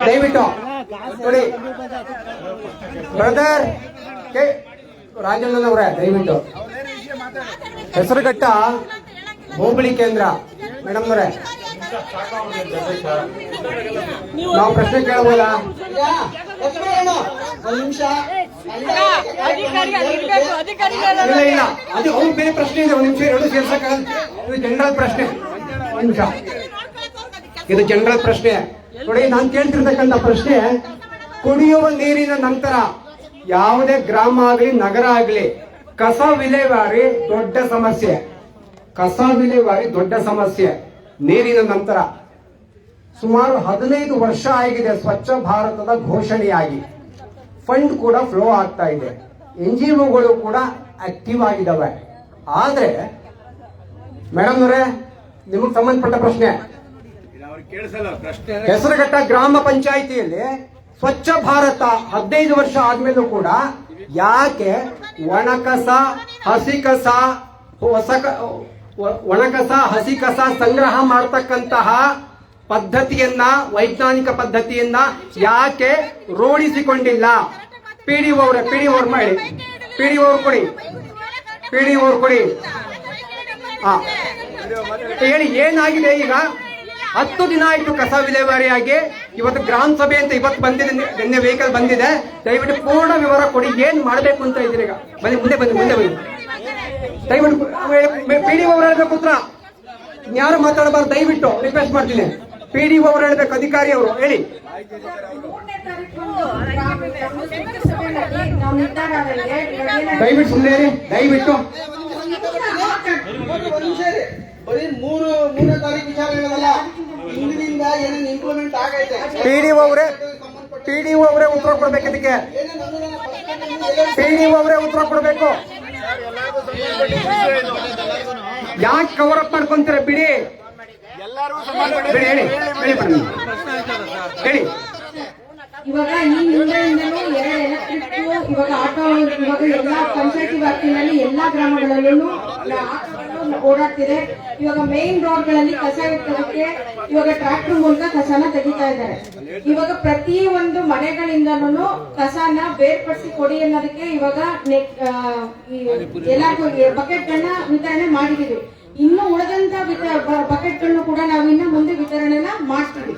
ದಯವಿಟ್ಟು ನೋಡಿ. Brother K, ರಾಜಣ್ಣನವರೇ, ದಯವಿಟ್ಟು. ಹೆಸರುಘಟ್ಟ ಹೋಬಳಿ ಕೇಂದ್ರ. ಮೇಡಮ್ನವರೇ ನಾವು ಪ್ರಶ್ನೆ ಕೇಳಬಹುದಾ? ಇಲ್ಲ ಇಲ್ಲ. ಅದು ಅವ್ರು ಬೇರೆ ಪ್ರಶ್ನೆ ಇದೆ. ಒಂದು ನಿಮಿಷ, ಎರಡು ಸೇರ್ಸಕ್ಕಾಗಲ್ಲ. ಇದು ಜನರಲ್ ಪ್ರಶ್ನೆ. ಒಂದು ನಿಮಿಷ. ಇದು ಜನರಲ್ ಪ್ರಶ್ನೆ. ನೋಡಿ, ನಾನು ಕೇಳ್ತಿರ್ತಕ್ಕಂಥ ಪ್ರಶ್ನೆ, ಕುಡಿಯುವ ನೀರಿನ ನಂತರ ಯಾವುದೇ ಗ್ರಾಮ ಆಗಲಿ, ನಗರ ಆಗಲಿ, ಕಸ ವಿಲೇವಾರಿ ದೊಡ್ಡ ಸಮಸ್ಯೆ. ಕಸ ವಿಲೇವಾರಿ ದೊಡ್ಡ ಸಮಸ್ಯೆ. ನೀರಿನ ನಂತರ ಸುಮಾರು ಹದಿನೈದು ವರ್ಷ ಆಗಿದೆ, ಸ್ವಚ್ಛ ಭಾರತದ ಘೋಷಣೆಯಾಗಿ. ಫಂಡ್ ಕೂಡ ಫ್ಲೋ ಆಗ್ತಾ ಇದೆ. ಎನ್ ಜಿ ಒಗಳು ಕೂಡ ಆಕ್ಟಿವ್ ಆಗಿದ್ದಾವೆ. ಆದ್ರೆ, ಮೇಡಮ್ ಅವರೇ, ನಿಮಗೆ ಸಂಬಂಧಪಟ್ಟ ಪ್ರಶ್ನೆ. ಹೆಸರುಘಟ್ಟ ಗ್ರಾಮ ಪಂಚಾಯಿತಿಯಲ್ಲಿ ಸ್ವಚ್ಛ ಭಾರತ ಹದಿನೈದು ವರ್ಷ ಆದ್ಮೇಲೂ ಕೂಡ ಯಾಕೆ ಒಣಕಸ ಹಸಿ ಕಸ ಹೊಸ ಒಣಕಸ ಹಸಿ ಕಸ ಸಂಗ್ರಹ ಮಾಡತಕ್ಕಂತಹ ಪದ್ಧತಿಯನ್ನ, ವೈಜ್ಞಾನಿಕ ಪದ್ಧತಿಯನ್ನ ಯಾಕೆ ರೂಢಿಸಿಕೊಂಡಿಲ್ಲ? ಪಿಡಿ ಪಿ ಡಿ ಅವ್ರು ಮಾಡಿ. ಪಿ ಡಿ ಅವ್ರು ಕೊಡಿ. ಪಿ ಡಿ ಅವ್ರು ಕೊಡಿ. ಹೇಳಿ, ಏನಾಗಿದೆ ಈಗ? ಹತ್ತು ದಿನ ಆಯ್ತು ಕಸ ವಿಲೇವಾರಿಯಾಗಿ. ಇವತ್ತು ಗ್ರಾಮ ಸಭೆ ಅಂತ ಇವತ್ತು ಬಂದಿದೆ, ನಿನ್ನೆ ವೆಹಿಕಲ್ ಬಂದಿದೆ. ದಯವಿಟ್ಟು ಪೂರ್ಣ ವಿವರ ಕೊಡಿ, ಏನ್ ಮಾಡಬೇಕು ಅಂತ ಇದ್ದೀರಿ ಈಗ? ಬನ್ನಿ, ಮುಂದೆ ಬನ್ನಿ ಮುಂದೆ ಬನ್ನಿ. ದಯವಿಟ್ಟು ಪಿ ಡಿ ಅವರು ಹೇಳ್ಬೇಕು ಉತ್ತರ. ಯಾರು ಮಾತಾಡಬಾರ್ದು, ದಯವಿಟ್ಟು ರಿಕ್ವೆಸ್ಟ್ ಮಾಡ್ತೀನಿ. ಪಿ ಡಿ ಅವರು ಹೇಳ್ಬೇಕು, ಅಧಿಕಾರಿ ಅವರು, ಹೇಳಿ. ದಯವಿಟ್ಟು ಸುಮ್ಮನೆ ದಯವಿಟ್ಟು. ಬರೀ ಮೂರು, ಮೂರನೇ ತಾರೀಕು ವಿಚಾರ ಹೇಳೋದಲ್ಲ. ಏನೇನು ಆಗೈತೆ? ಪಿ ಡಿ ಅವರೇ ಪಿ ಡಿ ಅವರೇ ಉತ್ತರ ಕೊಡ್ಬೇಕು ಇದಕ್ಕೆ. ಪಿ ಡಿ ಅವರೇ ಉತ್ತರ ಕೊಡ್ಬೇಕು. ಯಾಕೆ ಕವರ್ ಅಪ್ ಮಾಡ್ಕೊಂತೀರ ಬಿಡಿ? ಬಿಡಿ ಹೇಳಿ ಹೇಳಿ ಬನ್ನಿ ಹೇಳಿ. ಇವಾಗ ಈ ಹಿಂದೆಯಿಂದಲೂ ಎರಡು ಎಲೆಕ್ಟ್ರಿಕ್ ಇವಾಗ ಆಟೋ ಇವಾಗ ಎಲ್ಲಾ ಪಂಚಾಯತಿ ವ್ಯಾಪ್ತಿನಲ್ಲಿ ಎಲ್ಲಾ ಗ್ರಾಮಗಳಲ್ಲೂ ಓಡಾಡ್ತಿದೆ. ಇವಾಗ ಮೇನ್ ರೋಡ್ಗಳಲ್ಲಿ ಕಸ ಇಟ್ಟೋದಕ್ಕೆ ಇವಾಗ ಟ್ರಾಕ್ಟರ್ ಮೂಲಕ ಕಸನ ತೆಗಿತಾ ಇದ್ದಾರೆ. ಇವಾಗ ಪ್ರತಿ ಒಂದು ಮನೆಗಳಿಂದನೂ ಕಸನ ಬೇರ್ಪಡಿಸಿ ಕೊಡಿ ಅನ್ನೋದಕ್ಕೆ ಇವಾಗ ಎಲ್ಲ ಬಕೆಟ್ ಬಕೆಟ್ಗಳನ್ನ ವಿತರಣೆ ಮಾಡಿದೀವಿ ಇನ್ನು ಉಳಿದಂತ ಬಕೆಟ್ಗಳನ್ನು ಕೂಡ ನಾವು ಇನ್ನು ಮುಂದೆ ವಿತರಣೆನ ಮಾಡ್ತೀವಿ.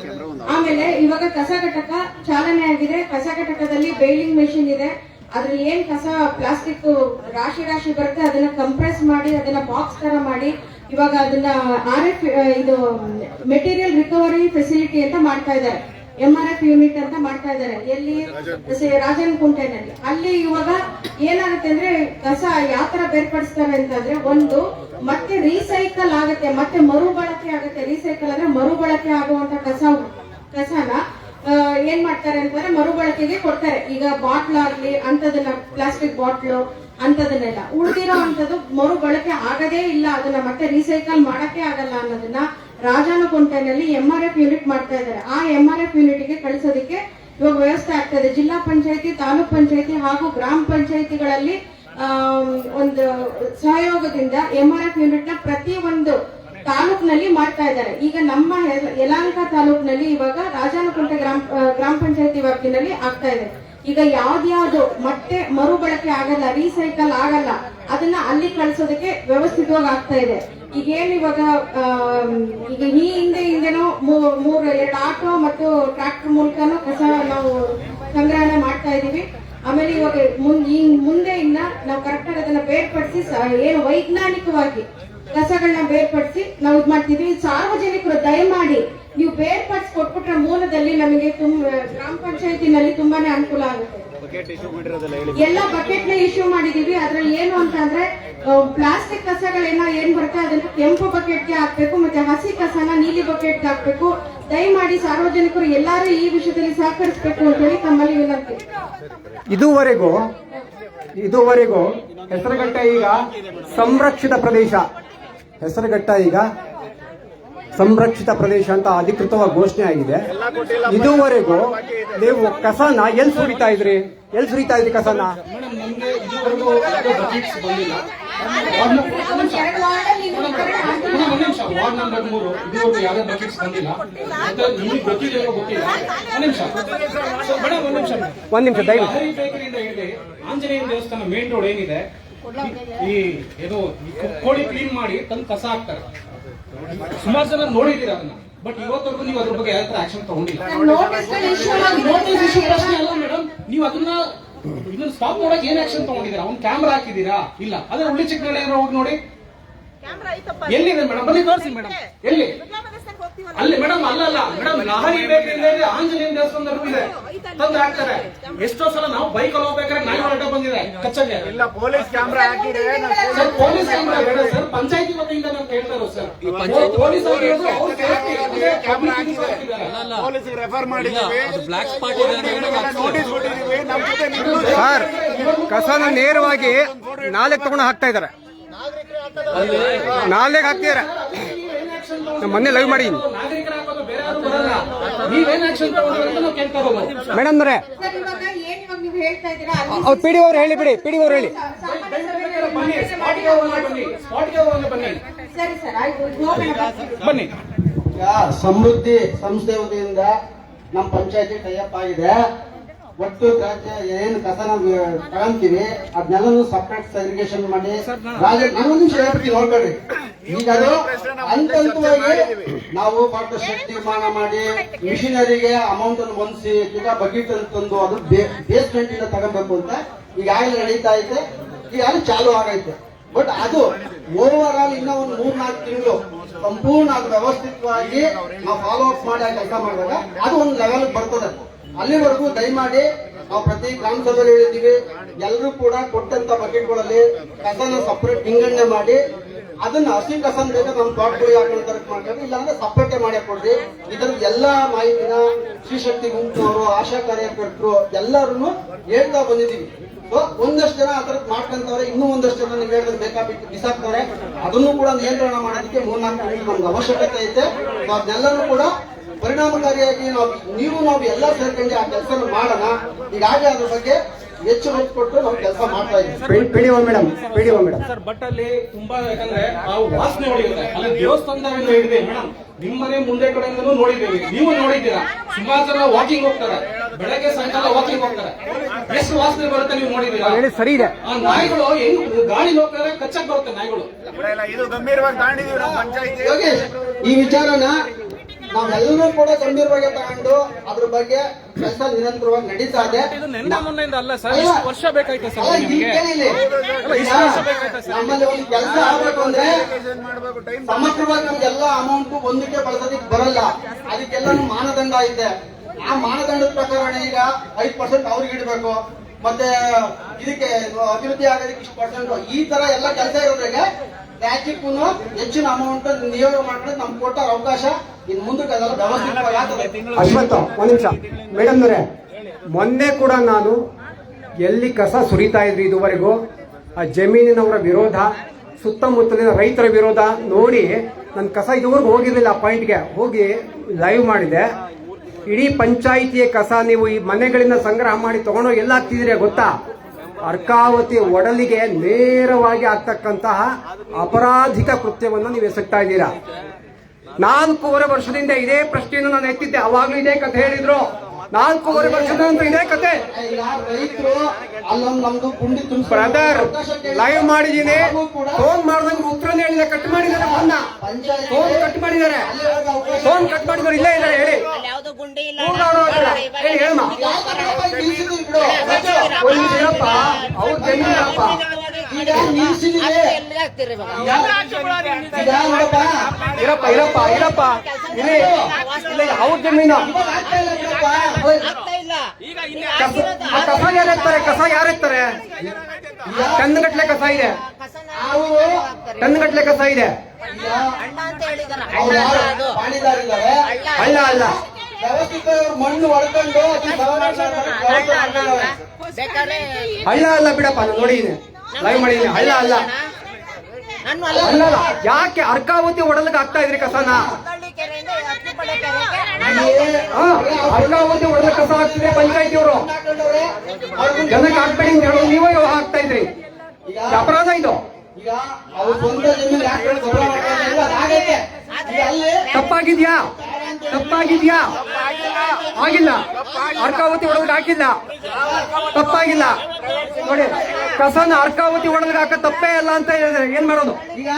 ಆಮೇಲೆ ಇವಾಗ ಕಸ ಘಟಕ ಚಾಲನೆ ಆಗಿದೆ. ಕಸ ಘಟಕದಲ್ಲಿ ಬೇಲಿಂಗ್ ಮೆಷಿನ್ ಇದೆ. ಅದ್ರಲ್ಲಿ ಏನ್ ಕಸ ಪ್ಲಾಸ್ಟಿಕ್ ರಾಶಿ ರಾಶಿ ಬರುತ್ತೆ, ಅದನ್ನ ಕಂಪ್ರೆಸ್ ಮಾಡಿ, ಅದನ್ನ ಬಾಕ್ಸ್ ತರ ಮಾಡಿ, ಇವಾಗ ಅದನ್ನ ಆರ್ ಎಫ್ ಇದು ಮೆಟೀರಿಯಲ್ ರಿಕವರಿ ಫೆಸಿಲಿಟಿ ಅಂತ ಮಾಡ್ತಾ ಇದ್ದಾರೆ. ಎಂ ಆರ್ ಎಫ್ ಯೂನಿಟ್ ಅಂತ ಮಾಡ್ತಾ ಇದ್ದಾರೆ. ಎಲ್ಲಿ? ರಾಜನ್ ಕುಂಟೆನಲ್ಲಿ ಅಲ್ಲಿ ಇವಾಗ ಏನಾಗುತ್ತೆ ಅಂದ್ರೆ ಕಸ ಯಾವ ತರ ಬೇರ್ಪಡಿಸ್ತಾರೆ ಅಂತಂದ್ರೆ ಒಂದು, ಮತ್ತೆ ರೀಸೈಕಲ್ ಆಗುತ್ತೆ, ಮತ್ತೆ ಮರುಬಳಕೆ ಆಗುತ್ತೆ. ರೀಸೈಕಲ್ ಅಂದ್ರೆ ಮರುಬಳಕೆ ಆಗುವಂತ ಕಸ ಕಸನ ಏನ್ ಮಾಡ್ತಾರೆ ಅಂತಂದ್ರೆ ಮರುಬಳಕೆಗೆ ಕೊಡ್ತಾರೆ. ಈಗ ಬಾಟ್ಲ್ ಆಗ್ಲಿ, ಅಂತದನ್ನ ಪ್ಲಾಸ್ಟಿಕ್ ಬಾಟ್ಲು ಅಂತದನ್ನೆಲ್ಲ. ಉಳಿದಿರೋ ಅಂತದ್ದು ಮರುಬಳಕೆ ಆಗದೇ ಇಲ್ಲ. ಅದನ್ನ ಮತ್ತೆ ರೀಸೈಕಲ್ ಮಾಡಕ್ಕೆ ಆಗಲ್ಲ ಅನ್ನೋದನ್ನ ರಾಜಾನುಕುಂಟೆನಲ್ಲಿ ಎಂ ಆರ್ ಎಫ್ ಯೂನಿಟ್ ಮಾಡ್ತಾ ಇದ್ದಾರೆ. ಆ ಎಂ ಆರ್ ಎಫ್ ಯೂನಿಟ್ಗೆ ಕಳಿಸೋದಕ್ಕೆ ಇವಾಗ ವ್ಯವಸ್ಥೆ ಆಗ್ತಾ ಜಿಲ್ಲಾ ಪಂಚಾಯತಿ, ತಾಲೂಕ್ ಪಂಚಾಯತಿ ಹಾಗೂ ಗ್ರಾಮ ಪಂಚಾಯತಿಗಳಲ್ಲಿ ಒಂದು ಸಹಯೋಗದಿಂದ ಎಂ ಆರ್ ಎಫ್ ಯೂನಿಟ್ನ ಪ್ರತಿ ಒಂದು ತಾಲೂಕ್ನಲ್ಲಿ ಮಾಡ್ತಾ ಇದ್ದಾರೆ. ಈಗ ನಮ್ಮ ಯಲಾಂಕ ತಾಲೂಕ್ನಲ್ಲಿ ಇವಾಗ ರಾಜಾನುಕುಂಟೆ ಗ್ರಾಮ ಗ್ರಾಮ ಪಂಚಾಯತಿ ವ್ಯಾಪ್ತಿನಲ್ಲಿ ಆಗ್ತಾ ಇದೆ. ಈಗ ಯಾವ್ದ್ಯಾವ್ದು ಮತ್ತೆ ಮರುಬಳಕೆ ಆಗಲ್ಲ ರೀಸೈಕಲ್ ಆಗಲ್ಲ, ಅದನ್ನ ಅಲ್ಲಿ ಕಳಿಸೋದಕ್ಕೆ ವ್ಯವಸ್ಥಿತವಾಗಿ ಆಗ್ತಾ ಇದೆ. ಈಗ ಏನ್ ಇವಾಗ ಈಗ ಈ ಹಿಂದೆ ಹಿಂದೆನೋ ಮೂರ್ ಎರಡು ಆಟೋ ಮತ್ತು ಟ್ರಾಕ್ಟರ್ ಮೂಲಕನೂ ಕಸ ನಾವು ಸಂಗ್ರಹಣೆ ಮಾಡ್ತಾ ಇದೀವಿ ಆಮೇಲೆ ಇವಾಗ ಮುಂದೆ ಇನ್ನ ನಾವು ಕರೆಕ್ಟ್ ಆಗಿ ಅದನ್ನ ಬೇರ್ಪಡಿಸಿ ಏನು ವೈಜ್ಞಾನಿಕವಾಗಿ ಕಸಗಳನ್ನ ಬೇರ್ಪಡಿಸಿ ನಾವು ಇದು ಮಾಡ್ತೀವಿ ಸಾರ್ವಜನಿಕರು ದಯಮಾಡಿ ನೀವು ಬೇರ್ಪಡಿಸಿ ಕೊಟ್ಬಿಟ್ರೆ ಮೂಲದಲ್ಲಿ ನಮಗೆ ತುಂಬ ಗ್ರಾಮ ಪಂಚಾಯತಿನಲ್ಲಿ ತುಂಬಾನೇ ಅನುಕೂಲ ಆಗುತ್ತೆ. ಎಲ್ಲ ಬಕೆಟ್ನ ಇಶ್ಯೂ ಮಾಡಿದೀವಿ ಅದ್ರಲ್ಲಿ ಏನು ಅಂತ ಅಂದ್ರೆ ಪ್ಲಾಸ್ಟಿಕ್ ಕಸಗಳೆಲ್ಲ ಏನ್ ಬರುತ್ತೆ ಅದನ್ನ ಕೆಂಪು ಬಕೆಟ್ಗೆ ಹಾಕ್ಬೇಕು, ಮತ್ತೆ ಹಸಿ ಕಸನ ನೀಲಿ ಬಕೆಟ್ಗೆ ಹಾಕ್ಬೇಕು. ದಯಮಾಡಿ ಸಾರ್ವಜನಿಕರು ಎಲ್ಲರೂ ಈ ವಿಷಯದಲ್ಲಿ ಸಹಕರಿಸಬೇಕು ಅಂತ ಹೇಳಿ ತಮ್ಮಲ್ಲಿ ವಿನಂತಿ. ಇದುವರೆಗೂ ಇದುವರೆಗೂ ಹೆಸರುಘಟ್ಟ ಈಗ ಸಂರಕ್ಷಿತ ಪ್ರದೇಶ. ಹೆಸರುಘಟ್ಟ ಈಗ ಸಂರಕ್ಷಿತ ಪ್ರದೇಶ ಅಂತ ಅಧಿಕೃತವಾಗಿ ಘೋಷಣೆ ಆಗಿದೆ. ಇದುವರೆಗೂ ನೀವು ಕಸನ ಎಲ್ಲಿ ಸುರಿತಾ ಇದ್ರಿ? ಎಲ್ಲಿ ಸುರಿತಾ ಇದ್ರಿ ಕಸನ? ವಾರ್ಡ್ ನಂಬರ್- ಒಂದ್ ನಿಮಿಷ. ಮೂರು ಇದುವರೆಗೂ ಯಾವುದೇ ಬಕೆಟ್ಸ್ ಬಂದಿಲ್ಲ ನಿಮಗೆ ಗೊತ್ತಿಲ್ಲ ಒಂದ್ ನಿಮಿಷ. ಸೊ, ಮೇಡಮ್ ಒಂದ್ ನಿಮಿಷ ಒಂದ್ ನಿಮಿಷ ದಯವಿಟ್ಟು ಆಂಜನೇಯ ದೇವಸ್ಥಾನ ಮೇನ್ ರೋಡ್ ಏನಿದೆ ಈ ಏನು ಕೋಳಿ ಕ್ಲೀನ್ ಮಾಡಿ ತಂದು ಕಸ ಹಾಕ್ತಾರೆ. ಸುಮಾರು ಜನ ನೋಡಿದ್ದೀರ ಅದನ್ನ. ಬಟ್ ಇವತ್ತವರೆಗೂ ನೀವು ಅದ್ರ ಬಗ್ಗೆ ಯಾವ ಆಕ್ಷನ್ ತಗೊಂಡಿಲ್ಲ. ನೋಟಿಸ್ ಇಶ್ಯೂ ಪ್ರಶ್ನೆ ಅಲ್ಲ ಮೇಡಮ್ ನೀವು ಅದನ್ನ ಇದನ್ನ ಸ್ಟಾಪ್ ಮಾಡಕ್ ಏನ್ ಆಕ್ಷನ್ ತಗೊಂಡಿದ್ದೀರಾ? ಅವ್ನ್ ಕ್ಯಾಮ್ರಾ ಹಾಕಿದೀರಾ ಇಲ್ಲ. ಅದ್ರ ಹುಳಿ ಚಿಕ್ಕನಲ್ಲಿ ಹೋಗಿ ನೋಡಿ. ಎಲ್ಲಿದೆ ಮೇಡಮ್ ಬನ್ನಿ ತೋರಿಸಿ ಮೇಡಮ್ ಎಲ್ಲಿ? ಅಲ್ಲಿ ಮೇಡಮ್ ಅಲ್ಲಲ್ಲ ಮೇಡಮ್ ಲಹರಿ ಬೇಕಿಲ್ಲ ಇದೆ ಆಂಜನೇಯ ದೇವಸ್ಥಾನದಲ್ಲೂ ಇದೆ ತಂದು ಹಾಕ್ತಾರೆ. ಎಷ್ಟೋ ಸಲ ನಾವು ಬೈಕ್ ಅಲ್ಲಿ ಹೋಗ್ಬೇಕಾದ್ರೆ ನಾಯಿ ಹೊರಟ ಬಂದಿದೆ ಕಚ್ಚಗೆ. ಇಲ್ಲ ಪೊಲೀಸ್ ಕ್ಯಾಮ್ರಾ ಹಾಕಿದ್ರೆ ಸರ್ ಪೊಲೀಸ್ ಕ್ಯಾಮ್ರಾ ಬೇಡ ಸರ್. ಪಂಚಾಯತಿ ವತಿಯಿಂದ ನಾವು ಕೇಳ್ತಾ ಇರೋದು ಸರ್. ಪೊಲೀಸ್ ಇದೆ, ಗೆ ರೆಫರ್ ಮಾಡಿದ್ದೀವಿ. ಬ್ಲಾಕ್ ಸ್ಪಾಟ್ ನೋಟಿಸ್ ಕೊಟ್ಟಿದ್ದೀವಿ. ನಮ್ಮ ಜೊತೆ ಸರ್ ಕಸನ ನೇರವಾಗಿ ನಾಲೆಗೆ ತಗೊಂಡು ಹಾಕ್ತಾ ಇದಾರೆ ನಾಲೆಗೆ ಹಾಕ್ತಿದಾರೆ ನಮ್ಮ ಮೊನ್ನೆ ಲೈವ್ ಮಾಡಿ ನಾಗರಿಕರ ಹಾಕೋದು ಬೇರೆ ಯಾರು ಬರಲ್ಲ ನೀವೇನ್ ಆಕ್ಷನ್ ತಗೊಂಡ್ರೆ ನಾವು ಕೇಳ್ತಾ ಇರೋದು. ಮೇಡಮ್ ಅವರೇ ಸರ್, ಇವಾಗ ಏನ್ ನೀವು ಹೇಳ್ತಾ ಇದ್ದೀರಾ? ಅಲ್ಲಿ ಅವ್ರು ಪಿ ಡಿ ಅವ್ರು ಹೇಳಿ ಬಿಡಿ ಪಿ ಡಿ ಅವ್ರು ಹೇಳಿ. ಬನ್ನಿ ಸಮೃದ್ಧಿ ಸಂಸ್ಥೆ ವತಿಯಿಂದ ನಮ್ಮ ಪಂಚಾಯತಿ ಟೈಅಪ್ ಆಗಿದೆ. ಒಟ್ಟು ರಾಜ್ಯ ಏನು ಕಸ ನಾವು ತಗೊಂತೀವಿ, ಅದನ್ನೆಲ್ಲನೂ ಸಪ್ರೇಟ್ ಸೆಗ್ರಿಗೇಷನ್ ಮಾಡಿ. ನಿಮಿಷ ನೋಡ್ಕೊಳ್ರಿ. ಈಗ ಅದು ಹಂತ ಹಂತವಾಗಿ ನಾವು ಪಾರ್ಟ್ನರ್ಶಿಪ್ ತೀರ್ಮಾನ ಮಾಡಿ ಮಿಷಿನರಿಗೆ ಅಮೌಂಟ್ ಅನ್ನು ಹೊಂದಿಸಿ, ಈಗ ಬಕೆಟ್ ಅನ್ನು ತಂದು ಅದು ಬೇಸ್ಮೆಂಟ್ ಇಂದ ತಗೋಬೇಕು ಅಂತ ಈಗಾಗಲೇ ನಡೀತಾ ಐತೆ. ಈಗಾಗಲೇ ಚಾಲು ಆಗೈತೆ. ಬಟ್ ಅದು ಓವರ್ ಆಲ್ ಇನ್ನ ಒಂದು ಮೂರ್ನಾಲ್ಕು ತಿಂಗಳು ಸಂಪೂರ್ಣ ಅದು ವ್ಯವಸ್ಥಿತವಾಗಿ ನಾವು ಫಾಲೋ ಅಪ್ ಮಾಡಿ ಕೆಲಸ ಮಾಡಿದಾಗ ಅದು ಒಂದು ಲೆವೆಲ್ ಬರ್ತದೆ. ಅಲ್ಲಿವರೆಗೂ ದಯಮಾಡಿ ನಾವು ಪ್ರತಿ ಗ್ರಾಮ ಸಭೆಯಲ್ಲಿ ಹೇಳಿದ್ದೀವಿ ಎಲ್ಲರೂ ಕೂಡ ಕೊಟ್ಟಂತ ಬಕೆಟ್ಗಳಲ್ಲಿ ಕಸನ ಸಪರೇಟ್ ವಿಂಗಡಣೆ ಮಾಡಿ, ಅದನ್ನ ಹಸಿ ಕಸನ್ ಬೇಕಾದ್ರೆ ನಮ್ಮ ತೋಟಗಳು ಹಾಕೊಂಡು ಮಾಡ್ಕೊಂಡು ಇಲ್ಲಾಂದ್ರೆ ಸಪರೇಟ್ ಮಾಡಿ ಕೊಡ್ರಿ ಇದರ ಎಲ್ಲಾ ಮಾಹಿತಿನ ಶ್ರೀಶಕ್ತಿ ಗುಂಪಿನವರು ಆಶಾ ಕಾರ್ಯಕರ್ತರು ಎಲ್ಲರೂ ಹೇಳ್ತಾ ಬಂದಿದ್ದೀವಿ. ಒಂದಷ್ಟು ಜನ ಆ ಮಾಡ್ಕೊಂತವ್ರೆ, ಇನ್ನೂ ಒಂದಷ್ಟು ಜನ ನೀವು ಹೇಳಿದ್ರೆ ಬೇಕಾಬಿಟ್ಟು ಬಿಸಾಕ್ತಾರೆ ಅದನ್ನು ಕೂಡ ನಿಯಂತ್ರಣ ಮಾಡೋದಕ್ಕೆ ಮೂರ್ನಾಲ್ಕು ತಿಂಗಳು ನಮ್ಗೆ ಅವಶ್ಯಕತೆ ಐತೆ. ಅದನ್ನೆಲ್ಲರೂ ಕೂಡ ಪರಿಣಾಮಕಾರಿಯಾಗಿ ನಾವು ನೀವು ನಾವು ಎಲ್ಲ ಸೇರ್ಕೊಂಡು ಆ ಕೆಲಸ ಮಾಡೋಣ. ಈಗಾಗಲೇ ಅದ್ರ ಬಗ್ಗೆ ಹೆಚ್ಚು ಒತ್ತು ಕೊಟ್ಟು ನಾವು ಕೆಲಸ ಮಾಡ್ತಾ ಇದ್ದೀವಿ. Madam madam. ಸರ್ ಬಟ್ ಅಲ್ಲಿ ತುಂಬಾ ಯಾಕಂದ್ರೆ ನಾವು ವಾಸನೆ ಹೊಡೆಯುತ್ತೆ ಅಲ್ಲಿ ದೇವಸ್ಥಾನದಿಂದ ಹಿಡಿದೆ ಮೇಡಮ್ ನಿಮ್ಮನೆ ಮುಂದೆ ಕಡೆಯಿಂದನೂ ನೋಡಿದ್ದೀವಿ. ನೀವು ನೋಡಿದ್ದೀರಾ? ಸುಮಾರು ಜನ ವಾಕಿಂಗ್ ಹೋಗ್ತಾರೆ. ಬೆಳಗ್ಗೆ ಸಾಯಂಕಾಲ ವಾಕಿಂಗ್ ಹೋಗ್ತಾರೆ. ಎಷ್ಟು ವಾಸನೆ ಬರುತ್ತೆ ನೀವು ನೋಡಿದ್ದೀರಾ? ಹೇಳಿ ಸರಿ ಇದೆ. ಆ ನಾಯಿಗಳು ಹೆಂಗ್ ಗಾಳಿ ಹೋಗ್ತಾರೆ ಕಚ್ಚಕ್ ಬರುತ್ತೆ ನಾಯಿಗಳು. ಇಲ್ಲ ಇದು ಗಂಭೀರವಾಗಿ ಈ ವಿಚಾರನ ನಾವೆಲ್ಲರೂ ಕೂಡ ಗಂಭೀರವಾಗಿ ತಗೊಂಡು ಅದ್ರ ಬಗ್ಗೆ ಕೆಲಸ ನಿರಂತರವಾಗಿ ನಡೀತಾ ಇದೆ. ಅಲ್ಲ ಸರ್ ಅಲ್ಲ. ವರ್ಷ ಬೇಕಾಯ್ತು ನಮ್ಮಲ್ಲಿ ಒಂದು ಕೆಲಸ ಆಗ್ಬೇಕು ಅಂದ್ರೆ ಸಮಗ್ರವಾಗಿ ನಮ್ಗೆಲ್ಲ ಅಮೌಂಟ್ ಒಂದಕ್ಕೆ ಬಳಸೋದಕ್ಕೆ ಬರಲ್ಲ. ಅದಕ್ಕೆಲ್ಲ ಮಾನದಂಡ ಐತೆ ಆ ಮಾನದಂಡದ ಪ್ರಕಾರ ಈಗ ಐದು ಪರ್ಸೆಂಟ್ ಅವ್ರಿಗೆ ಇಡಬೇಕು. ಮತ್ತೆ ಇದಕ್ಕೆ ಅಭಿವೃದ್ಧಿ ಆಗೋದಕ್ಕೆ ಇಷ್ಟು ಪರ್ಸೆಂಟ್ ಈ ತರ ಎಲ್ಲ ಕೆಲಸ ಇರೋದ್ರಾಗೆ ರಾಜ್ಯಕ್ಕೂ ಹೆಚ್ಚಿನ ಅಮೌಂಟ್ ನಿಯೋಗ ಮಾಡಿದ್ರೆ ನಮ್ಗೆ ಕೊಟ್ಟ ಅವಕಾಶ ಅಶ್ವತ್ಥ ಒಂದ್ ನಿಮಿಷ. ಮೇಡಮ್ ಅವರೇ ಮೊನ್ನೆ ಕೂಡ ನಾನು ಎಲ್ಲಿ ಕಸ ಸುರಿತಾ ಇದ್ರಿ ಇದುವರೆಗೂ? ಆ ಜಮೀನಿನವರ ವಿರೋಧ ಸುತ್ತಮುತ್ತಲಿನ ರೈತರ ವಿರೋಧ ನೋಡಿ ನನ್ನ ಕಸ ಇದುವರೆಗೂ ಹೋಗಿರಲಿಲ್ಲ ಆ ಪಾಯಿಂಟ್ಗೆ ಹೋಗಿ ಲೈವ್ ಮಾಡಿದೆ. ಇಡೀ ಪಂಚಾಯಿತಿಯ ಕಸ ನೀವು ಈ ಮನೆಗಳಿಂದ ಸಂಗ್ರಹ ಮಾಡಿ ತಗೊಂಡೋಗಿ ಎಲ್ಲ ಹಾಕ್ತಿದ್ದೀರಿ ಗೊತ್ತಾ? ಅರ್ಕಾವತಿ ಒಡಲಿಗೆ ನೇರವಾಗಿ ಆಗ್ತಕ್ಕಂತಹ ಅಪರಾಧಿಕ ಕೃತ್ಯವನ್ನು ನೀವು ಎಸಗ್ತಾ ಇದ್ದೀರಾ? ನಾಲ್ಕೂವರೆ ವರ್ಷದಿಂದ ಇದೇ ಪ್ರಶ್ನೆಯನ್ನು ನಾನು ಎತ್ತಿದ್ದೆ. ಅವಾಗಲೂ ಇದೇ ಕಥೆ ಹೇಳಿದ್ರು. ನಾಲ್ಕೂವರೆ ವರ್ಷದ ನಂತರ ಇದೇ ಕತೆ. ಬ್ರದರ್ ಲೈವ್ ಮಾಡಿದ್ದೀನಿ. ಫೋನ್ ಮಾಡ್ದಂಗೆ ಉತ್ತರನೇ ಹೇಳಿದೆ ಕಟ್ ಮಾಡಿದ್ದಾರೆ ಫೋನ್ನ ಪಂಚಾಯತ್ ಫೋನ್ ಕಟ್ ಮಾಡಿದ್ದಾರೆ. ಅವಕಾಶ ಫೋನ್ ಕಟ್ ಮಾಡಿದ್ರು ಇಲ್ಲೇ ಇದ್ದಾರೆ. ಹೇಳಿ. ಹೇಳಿ ಹೇಳಮ್ಮ. ಅವ್ರ ಇರಪ್ಪ ಇರಪ್ಪ ಇರಪ್ಪ. ಇಲ್ಲಿ ಇಲ್ಲ ಅವ್ರ ಜಮೀನು ಆಗ್ತಾ ಇಲ್ಲ ಬಿಡಪ್ಪ. ಆಗ್ತಾ ಇಲ್ಲ ಕಸ ಆ ಕಸ ಯಾರು ಎತ್ತಾರೆ? ಕಸ ಯಾರು ಎತ್ತಾರೆ? ಟನ್ಗಟ್ಲೆ ಕಸ ಇದೆ. ಟನ್ಗಟ್ಲೆ ಕಸ ಇದೆ. ಅಲ್ಲ ಅಲ್ಲ. ಮಣ್ಣು ಹೊಡ್ಕೊಂಡು ಹಳ್ಳ ಅಲ್ಲ ಬಿಡಪ್ಪ ನಾನು ನೋಡಿದ್ದೀನಿ. ಲೈವ್ ಮಾಡಿ ಅಲ್ಲ ನಾನು ಅಲ್ಲ. ಅಲ್ಲ ಯಾಕೆ ಅರ್ಕಾವತಿ ಒಡಲಿಗೆ ಆಗ್ತಾ ಇದ್ರಿ ಕಸನ? ಅರ್ಕಾವತಿ ಒಡಲ ಕಸ ಆಗ್ತಿದೆ ಪಂಚಾಯತಿ ಅವರು ಜನಕ್ಕೆ ಆಗ್ಬೇಡಿ ಅಂತ ಹೇಳೋದು ನೀವೇ ಆಗ್ತಾ ಇದ್ರಿ. ಅಪರಾಧ ಇದು. ತಪ್ಪಾಗಿದ್ಯಾ? ತಪ್ಪಾಗಿದ್ಯಾ? ಆಗಿಲ್ಲ. ಅರ್ಕಾವತಿ ಒಳಗೆ ಹಾಕಿಲ್ಲ. ತಪ್ಪಾಗಿಲ್ಲ. ನೋಡಿ ಕಸನ ಅರ್ಕಾವತಿ ಒಳಗೆ ಹಾಕ ತಪ್ಪೇ ಇಲ್ಲ ಅಂತ ಹೇಳಿದ್ರೆ ಏನ್ ಮಾಡೋದು? ಈಗ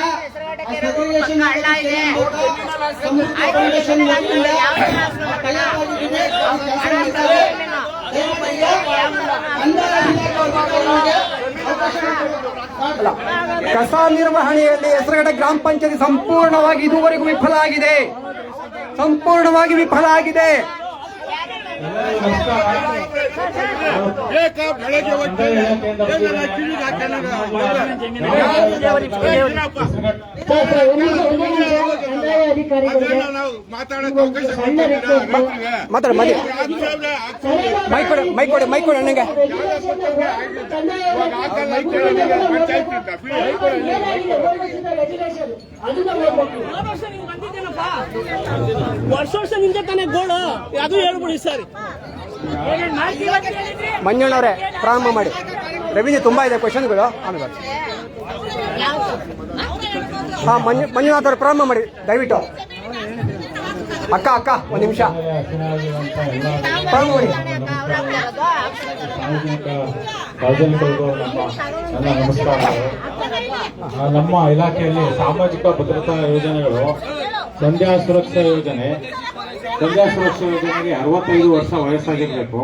ಕಸ ನಿರ್ವಹಣೆಯಲ್ಲಿ ಹೆಸರುಗಡೆ ಗ್ರಾಮ ಪಂಚಾಯತಿ ಸಂಪೂರ್ಣವಾಗಿ ಇದುವರೆಗೂ ವಿಫಲ ಆಗಿದೆ. ಸಂಪೂರ್ಣವಾಗಿ ವಿಫಲ ಆಗಿದೆ. ಮಾತಾಡ ಮದಿ ಮೈಕ್ ಕೊಡಿ ಮೈಕ್ ಕೊಡಿ ಮೈಕ್ ವರ್ಷ ವರ್ಷ ನಿಂದ ತಾನೇ ಗೋಳು ಅದು ಹೇಳ್ಬಿಡಿ ಸರ್. ಮಂಜಣ್ಣವರೇ ಪ್ರಾರಂಭ ಮಾಡಿ. ರವೀಂದ್ರ ತುಂಬಾ ಇದೆ ಕ್ವಶನ್ಗಳು ಆಮೇಲೆ ಹಾಂ ಮಂಜು ಮಂಜುನಾಥ್ ಅವರು, ಪ್ರಾರಂಭ ಮಾಡಿ. ದಯವಿಟ್ಟು. ಅಕ್ಕ ಅಕ್ಕ, ಒಂದು ನಿಮಿಷ. ಪ್ರಾರಂಭ ಮಾಡಿ. ನಮ್ಮ ನನ್ನ ನಮಸ್ಕಾರಗಳು ನಮ್ಮ ಇಲಾಖೆಯಲ್ಲಿ ಸಾಮಾಜಿಕ ಭದ್ರತಾ ಯೋಜನೆಗಳು ಸಂಧ್ಯಾ ಸುರಕ್ಷಾ ಯೋಜನೆ ಸಂಧ್ಯಾ ಸುರಕ್ಷಾ ಯೋಜನೆಗೆ ಅರವತ್ತೈದು ವರ್ಷ ವಯಸ್ಸಾಗಿರ್ಬೇಕು.